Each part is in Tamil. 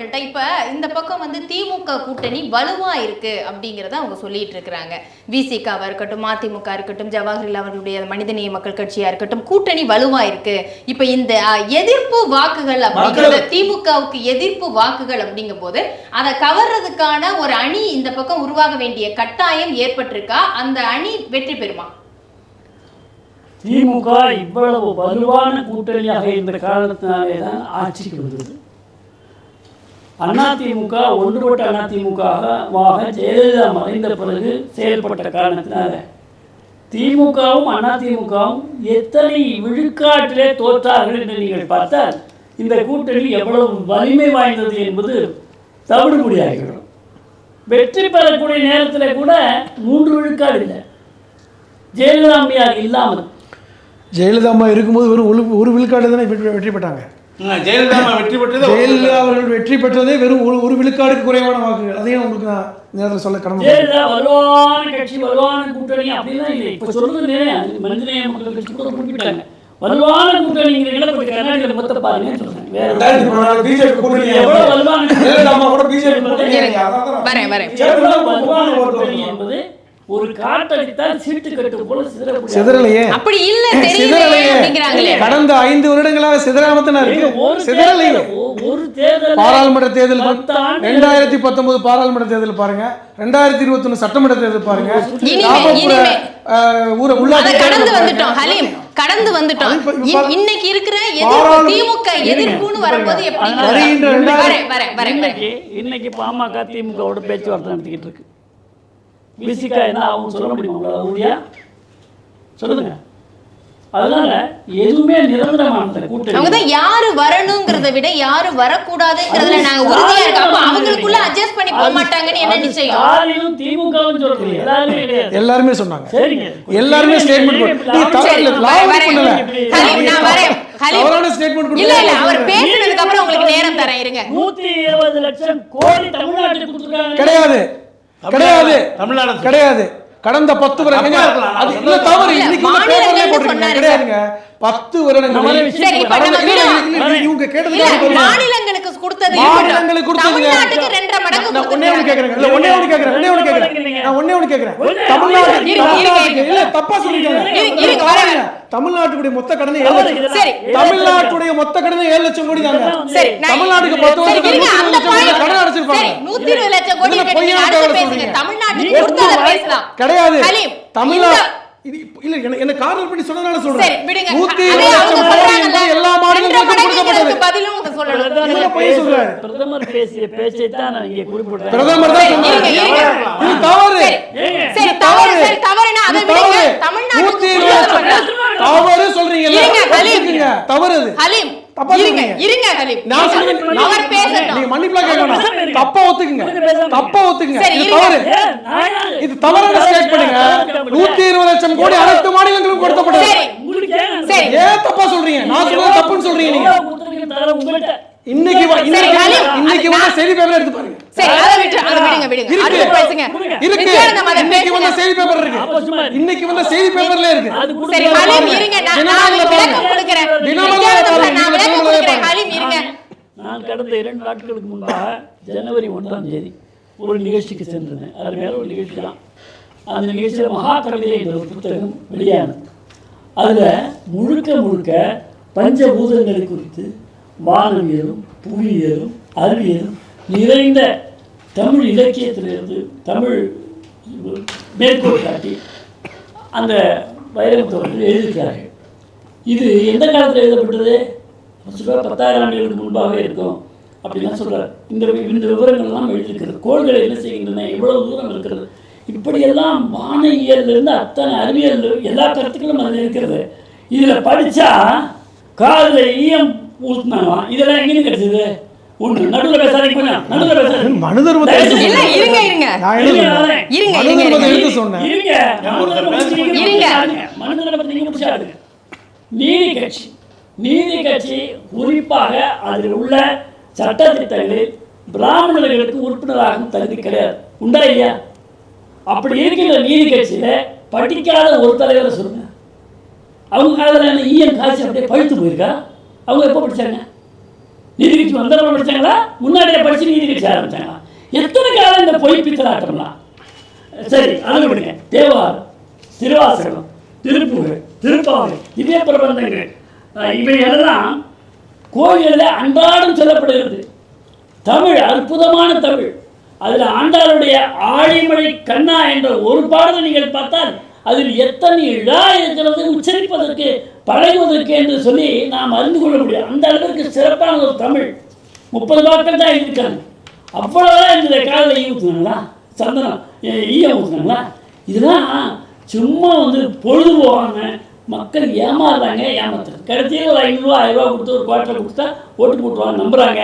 அவர்கள்ட்ட இப்ப இந்த பக்கம் வந்து திமுக கூட்டணி வலுவா இருக்கு அப்படிங்கறத அவங்க சொல்லிட்டு இருக்கிறாங்க. விசிகாவா இருக்கட்டும் மதிமுக இருக்கட்டும் ஜவஹர்லால் அவர்களுடைய மனிதநேய மக்கள் கட்சியா இருக்கட்டும் கூட்டணி வலுவா இருக்கு. இப்ப இந்த எதிர்ப்பு வாக்குகள் அப்படிங்கறது திமுகவுக்கு எதிர்ப்பு வாக்குகள் அப்படிங்கும் போது அதை கவர்றதுக்கான ஒரு அணி இந்த பக்கம் உருவாக வேண்டிய கட்டாயம் ஏற்பட்டிருக்கா? அந்த அணி வெற்றி பெறுமா? திமுக இவ்வளவு வலுவான கூட்டணியாக இருந்த காரணத்தினாலே தான் ஆட்சிக்கு வந்தது அதிமுக ஒன்றுபட்ட அதிமுகவாக ஜெயலலிதா மறைந்த பிறகு செயல்பட்ட காரணத்தினால. திமுகவும் அதிமுகவும் எத்தனை விழுக்காட்டிலே தோற்றார்கள் என்று நீங்கள் பார்த்தால் இந்த கூட்டணி எவ்வளவு வலிமை வாய்ந்தது என்பது தவிடுபடியாகிவிடும் வெற்றி பெறக்கூடிய நேரத்தில் கூட மூன்று விழுக்காடு இல்லை. ஜெயலலிதா அம்மையார் இல்லாமல். ஜெயலலிதா அம்மா இருக்கும்போது ஒரு ஒரு விழுக்காடு தானே வெற்றி வெற்றி பெற்றாங்க? ஜெயலலிதா வெற்றி பெற்றது ஜெயலலிதா அவர்கள் வெற்றி பெற்றதே வெறும் ஒரு ஒரு விழுக்காடுக்கு குறைவான வாக்குகள். அதையும் உங்களுக்கு நான் நேரத்தில் சொல்ல கடமை ஜெயலலிதா வலுவான கட்சி வலுவான கூட்டணி அப்படிலாம் இல்லை. இப்போ சொல்றது மனிதநேய மக்கள் கட்சி கூட குறிப்பிட்டாங்க. வலுவான கர்நாடகத்தில் மொத்த பிஜேபி கூட்டணி எவ்வளவு வலுவான ஜெயலலிதா அம்மா கூட பிஜேபி கூட்டணி வரேன் வரேன். எவ்வளவு வலுவான கூட்டணி? என்பது ஒரு காட்டடித்தால் சீட்டு கட்டு போல சிதறலையே. அப்படி இல்ல சிதறலையே. கடந்த ஐந்து வருடங்களாக சிதறாம இருக்கு ஒரு சிதறலையே. ஒரு தேர்தல் பாராளுமன்ற தேர்தல் ரெண்டாயிரத்தி பத்தொன்பது பாராளுமன்ற தேர்தல் பாருங்க. ரெண்டாயிரத்தி இருபத்தி ஒண்ணு சட்டமன்ற தேர்தல் பாருங்க. ஊர உள்ளாட்சி கடந்து வந்துட்டோம். ஹலீம். கடந்து வந்துட்டோம். இன்னைக்கு இருக்கிற எதிர்ப்பு திமுக எதிர்ப்புன்னு வரும்போது எப்படி இன்னைக்கு பாமக திமுகவோட பேச்சுவார்த்தை நடத்திக்கிட்டு இருக்கு. விசிகா என்ன ஆகும் சொல்ல முடியுமா? உங்களால சொல்லுங்க. அதனால எதுவுமே நிரந்தரமானது கூட்டணி. அவங்க தான் யாரு வரணுங்கிறத விட யாரு வரக்கூடாதுங்கிறதுல நாங்க உறுதியா இருக்கோம். அப்ப அவங்களுக்குள்ள அட்ஜஸ்ட் பண்ணி போக மாட்டாங்கன்னு என்ன நிச்சயம்? ஸ்டாலினும் திமுகவும் சொல்றது எல்லாருமே கிடையாது. எல்லாருமே சொன்னாங்க. சரிங்க. எல்லாருமே ஸ்டேட்மெண்ட் நீ சரி, தவறு பண்ணல. ஹலீம், நான் வரேன். ஹலீம். தவறான ஸ்டேட்மெண்ட் இல்ல இல்ல அவர் பேசுனதுக்கு அப்புறம் உங்களுக்கு நேரம் தரேன் இருங்க. நூத்தி இருபது லட்சம் கோடி தமிழ்நாட்டுக்கு கொடுத்துருக்காங்க. கிடையாது. கிடையாது. தமிழ்நாடு கிடையாது. கடந்த பத்து வருடங்க தப்பா இருக்கலாம். அது இல்ல தவறு. கிடையாதுங்க. பத்து வருடங்கள் இவங்க சொல்றேன். மாநிலங்களுக்கு கொடுத்தது மாநிலங்களுக்கு. தமிழ்நாட்டுக்கு ரெண்டரை மடங்கு நான் ஒண்ணே ஒண்ணு கேக்குறேன் இல்ல ஒண்ணே ஒண்ணு கேக்குறேன். ஒண்ணே ஒண்ணு கேக்குறேன். நான் ஒண்ணே ஒண்ணு கேக்குறேன். தமிழ்நாட்டுக்கு இல்ல தப்பா வரேன். தமிழ்நாட்டுடைய மொத்த கடனை ஏழு லட்சம் சரி. தமிழ்நாட்டுடைய மொத்த கடனை ஏழு லட்சம் கோடி தாங்க. சரி தமிழ்நாட்டுக்கு பத்து வருஷத்துக்கு கடன் அடைச்சிருப்பாங்க. சரி, நூத்தி இருபது லட்சம் கோடி பொய்யான. தமிழ்நாட்டுக்கு கிடையாது. ஹலீம், தமிழ்நாடு இந்த- இது இப்ப- இல்ல என்ன என்ன காரணம் பண்ணி சொன்னதால சரி சொல்றேன் விடுங்க. நூத்தி அதே இருபது அவங்க லட்சம் கோடி சொல்றாங்கல்ல, என்பது எல்லா மாநிலங்களுக்கும் கொடுக்கப்பட்டது. பதிலும் பிரதமர் பேசிய பேச்சை தான் நான் இங்கே குறிப்பிடுறேன். பிரதமர் தான் சொன்னாரு. தவறு சரி, தவறு. அதை விடுங்க. தவறு. தவறு ஹலீம். இருங்க. இருங்க ஹலீம். நான் சொல்றேன் அவர் பேசட்டும். நீங்க மன்னிப்புலாம் தப்பா ஒத்துக்குங்க. தப்பா ஒத்துக்குங்க. இது. தவறு? இது தவறான ஸ்டேட் பண்ணுங்க லட்சம் கோடி அனைத்து மாநிலங்களுக்கும் கொடுக்கப்பட்டது சரி. ஏன் தப்பா சொல்றீங்க? நான் சொல்றது தப்புன்னு சொல்றீங்க நீங்க. இன்னைக்கு இன்னைக்கு வந்த- இன்னைக்கு வந்த செய்தி பேப்பர் எடுத்து பாருங்க. சரி இன்னைக்கு வந்த செய்தி பேப்பர் இருக்கு. அப்ப சும்மா இரு. இன்னைக்கு வந்த செய்தி பேப்பர்ல இருக்கு. அது சரி கொடுத்திருக்கீங்க. ஹலீம் இருங்க. நான் விளக்கம். கொடுக்கிறேன். விளக்கம் கொடுக்கிறேன். ஹலீம் இருங்க. கடந்த இரண்டு நாட்களுக்கு முன்பாக ஜனவரி ஒன்றாம் தேதி ஒரு நிகழ்ச்சிக்கு சென்றிருந்தேன். அது வேற ஒரு நிகழ்ச்சி தான். அந்த நிகழ்ச்சியில் மகா கவிதை என்ற ஒரு புத்தகம் வெளியானது. அதில் முழுக்க முழுக்க பஞ்சபூதங்களை குறித்து வானவியலும் புவியியலும் அறிவியலும் நிறைந்த தமிழ் இலக்கியத்திலிருந்து தமிழ் மேற்கோள் காட்டி அந்த வைரமுத்தவர்கள் எழுதியிருக்கிறார்கள். இது எந்த காலத்தில் எழுதப்பட்டது? சொல்கிறார் பத்தாயிரம் ஆண்டுகளுக்கு முன்பாக இருக்கும் அப்படிலாம் சொல்கிறார் இந்த இந்த விவரங்கள்லாம் எழுதியிருக்கிறது. கோள்களை என்ன செய்கின்றன? எவ்வளவு தூரம் இருக்கிறது? இப்படியெல்லாம் வானியல்லிருந்து அத்தனை அறிவியல் எல்லா கருத்துக்களும் அதில் இருக்கிறது. இதில் படித்தா காதில் ஈயம் ஊற்றினாங்களாம் இதெல்லாம் எங்கேயும் கிடைச்சது? மனு தர்மத்தை எடுத்து இல்ல சொன்னேன். இருங்க இருங்க. நான் என்ன இருங்க, சொன்னேன் வரேன். இருங்க மனு தர்மத்தை நீங்க முடிச்சாடுங்க. நீதி கட்சி. நீதி கட்சி குறிப்பாக அதில் உள்ள சட்டத்திட்டங்களில் பிராமணர்களுக்கு உறுப்பினராக தகுதி கிடையாது. உண்டா இல்லையா? அப்படி இருக்கின்ற நீதி கட்சியில படிக்காத ஒரு தலைவரை சொல்லுங்க. அவங்க காலத்தில் என்ன ஈஎன் காசி அப்படியே பழுத்து போயிருக்கா? அவங்க எப்போ படிச்சாங்க? நீதி கட்சி வந்தவங்க படிச்சாங்களா முன்னாடியே படிச்சு நீதி கட்சி ஆரம்பிச்சாங்களா? எத்தனை காலம் இந்த பொய் பித்தலாட்டம்லாம் சரி அது விடுங்க. தேவாரம் திருவாசகம் திருப்பூர் திருப்பாவை திவ்ய பிரபந்தங்கள். அஹ் இவை எல்லாம் கோயிலில் அன்றாடம் சொல்லப்படுகிறது. தமிழ் அற்புதமான தமிழ். அதில் ஆண்டாளுடைய ஆழிமழை கண்ணா என்ற ஒரு பாடலை நீங்கள் பார்த்தால் அதில் எத்தனை இழா இருக்கிறது உச்சரிப்பதற்கு பழகுவதற்கு என்று சொல்லி நாம் அறிந்து கொள்ள முடியும். அந்த அளவிற்கு சிறப்பான ஒரு தமிழ். முப்பது வாக்கள் தான் இருக்காங்க. அவ்வளோதான் இந்த காலையில் ஈ ஊற்றுனாங்களா சந்தனம் ஏ- ஈயம் ஊற்றுனாங்களா இதெல்லாம் சும்மா வந்து பொழுது போவாங்க மக்கள் ஏமாறுறாங்க ஏமாத்துறாங்க. கடைசியில் ஒரு ஐநூறுரூவா ஆயிரரூவா கொடுத்து ஒரு குவார்ட்டர் கொடுத்தா ஓட்டு போட்டுருவாங்க நம்புகிறாங்க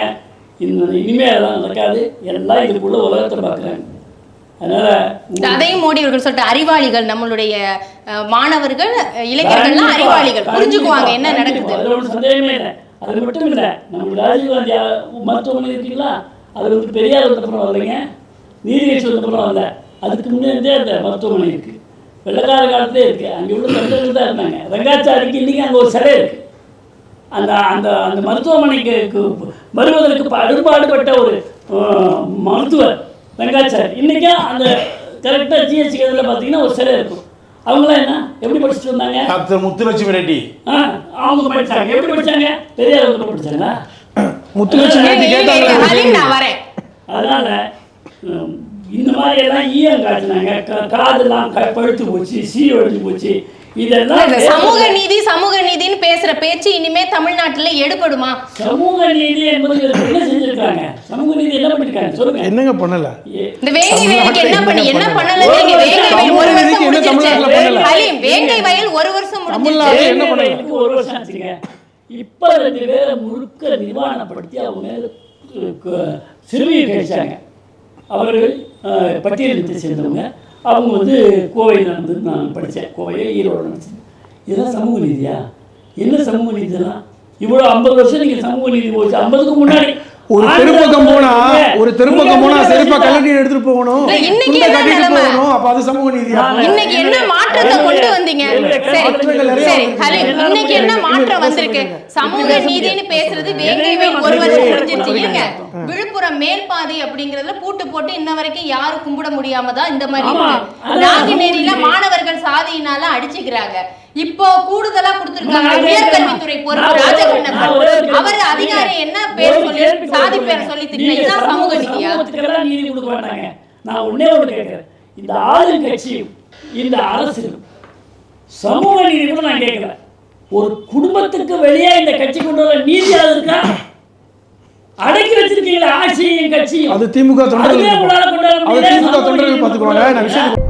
இன்னும் இனிமேல் அதெல்லாம் நடக்காது எல்லாம் இதுக்குள்ளே உலகத்தை பார்க்குறாங்க அதனால் அதையும் மோடி அவர்கள் சொல்லிட்டு அறிவாளிகள் நம்மளுடைய மாணவர்கள் அஹ், இளைஞர்கள்லாம் அறிவாளிகள். புரிஞ்சுக்குவாங்க என்ன நடக்குது. அதில் ஒன்றும் சந்தேகமே இல்லை. அது மட்டும் இல்லை. நம்ம அ- மருத்துவமனை இருக்கீங்களா? அது வந்து பெரியார் வந்தப்புறம் வரலைங்க. நீதிகட்சி வந்தப்புறம் வரல. அதுக்கு முன்னே அந்த மருத்துவமனை இருக்கு. வெள்ளக்கார காலத்திலே இருக்கு. அங்கே உள்ள தொண்டர்கள் தான் இருந்தாங்க. ரங்காச்சாரிக்கு இன்னைக்கு அங்கே ஒரு சிலை இருக்கு. அந்த அந்த அந்த மருத்துவமனைக்கு வருவதற்கு படுபாடுபட்ட ஒரு மருத்துவர். ரங்காச்சாரி இன்றைக்கும் அந்த கரெக்டாக ஜிஹெச் இதில் பார்த்தீங்கன்னா ஒரு சிலை இருக்கும். அவங்களாம் என்ன? எப்படி படிச்சுட்டு வந்தாங்க? டாக்டர் முத்துலட்சுமி ரெட்டி. ஆ, அவங்க படிச்சாங்க. எப்படி படிச்சாங்க? பெரியார் வந்து படிச்சாங்களா? முத்துலட்சுமி ரெட்டி கேட்டாங்க. ஹலீம், நான் வரேன். அதனால இந்த மாதிரி எல்லாம் ஈயம் காட்டினாங்க. காதெல்லாம் க பழுத்து போச்சு சீ ஒழிஞ்சு போச்சு. இதெல்லாம் சமூக நீதி சமூக பேசுற பேச்சு இனிமே தமிழ்நாட்டுல எடுபடுமா? சமூக நீதி என்பது என்ன செஞ்சிருக்காங்க? சமூக நீதி என்ன பண்ணிருக்காங்க? சொல்லுங்க. என்னங்க பண்ணல? இந்த வேங்கை வயலுக்கு என்ன பண்ணி என்ன பண்ணல? நீங்க வேங்கை வயல் ஒரு வருஷம் நீதிக்கு என்ன தமிழ்நாட்டுல முடிஞ்சிருச்சு பண்ணல? ஹலீம் வேங்கை வயல் ஒரு வருஷம் முடிஞ்சிருச்சு. தமிழ்நாடு என்ன பண்ணல? ஒரு வருஷம் ஆச்சுங்க. இப்ப ரெண்டு பேரை முழுக்க நிர்வாணப்படுத்தி அவங்க மேல சிறுமியை கழிச்சாங்க அவர்கள் அஹ், பட்டியலினத்தை சேர்ந்தவங்க. அவங்க வந்து கோவையில் வந்து நான் படித்தேன். கோவையை ஈரோடு நினச்சேன் இதெல்லாம் சமூக நீதியா? என்ன சமூக நீதிலாம் இவ்வளோ ஐம்பது வருஷம் நீங்கள் சமூக நீதி போச்சு. ஐம்பதுக்கு முன்னாடி ஒரு தெருப்பக்கம் போனா ஒரு தெருப்பக்கம் போனா செருப்பா கல்லடி எடுத்துட்டு போகணும். இன்னைக்கு என்ன நிலைமை? போகணும். அப்ப அது சமூக நீதியா இன்னைக்கு என்ன மாற்றத்தை கொண்டு வந்தீங்க? சரி. சரி. ஹலீம் இன்னைக்கு என்ன மாற்றம் வந்திருக்கு? சமூக நீதின்னு பேசுறது வேங்கை வயல் ஒரு வருஷம் முடிஞ்சிருச்சு. ஏங்க விழுப்புரம் மேல்பாதி அப்படிங்கறதுல பூட்டு போட்டு இன்ன வரைக்கும் யாரும் கும்பிட முடியாம தான் இந்த மாதிரி நாங்குநேரியில நீதி. மாணவர்கள் சாதியினால அடிச்சுக்கிறாங்க. இப்போ கூடுதலா கொடுத்திருக்காங்க உயர்கல்வித்துறை பொறுப்பு ராஜகண்ணப்பன் அவர். அதிகாரி என்ன பேர் சொல்லி சாதி. பேரை சொல்லி இதுதான் சமூக நீதியா? நீதி கொடுக்க மாட்டாங்க. நான் ஒண்ணே ஒன்று கேட்கிறேன். இந்த ஆளுங்கட்சியும் இந்த அரசியலும் சமூக நீதி கூட நான் கேட்கிறேன் ஒரு குடும்பத்துக்கு வெளியே இந்த கட்சி கொண்டு வர நீதியாக இருக்கா? அடக்கி வச்சிருக்கீங்களா ஆட்சியும் கட்சியும். அது திமுக தொண்டர்கள் உங்களால கொண்டு வர அது திமுக தொண்டர்கள் நீதி பார்த்துக்குவாங்க. நான் விஷயத்துக்கு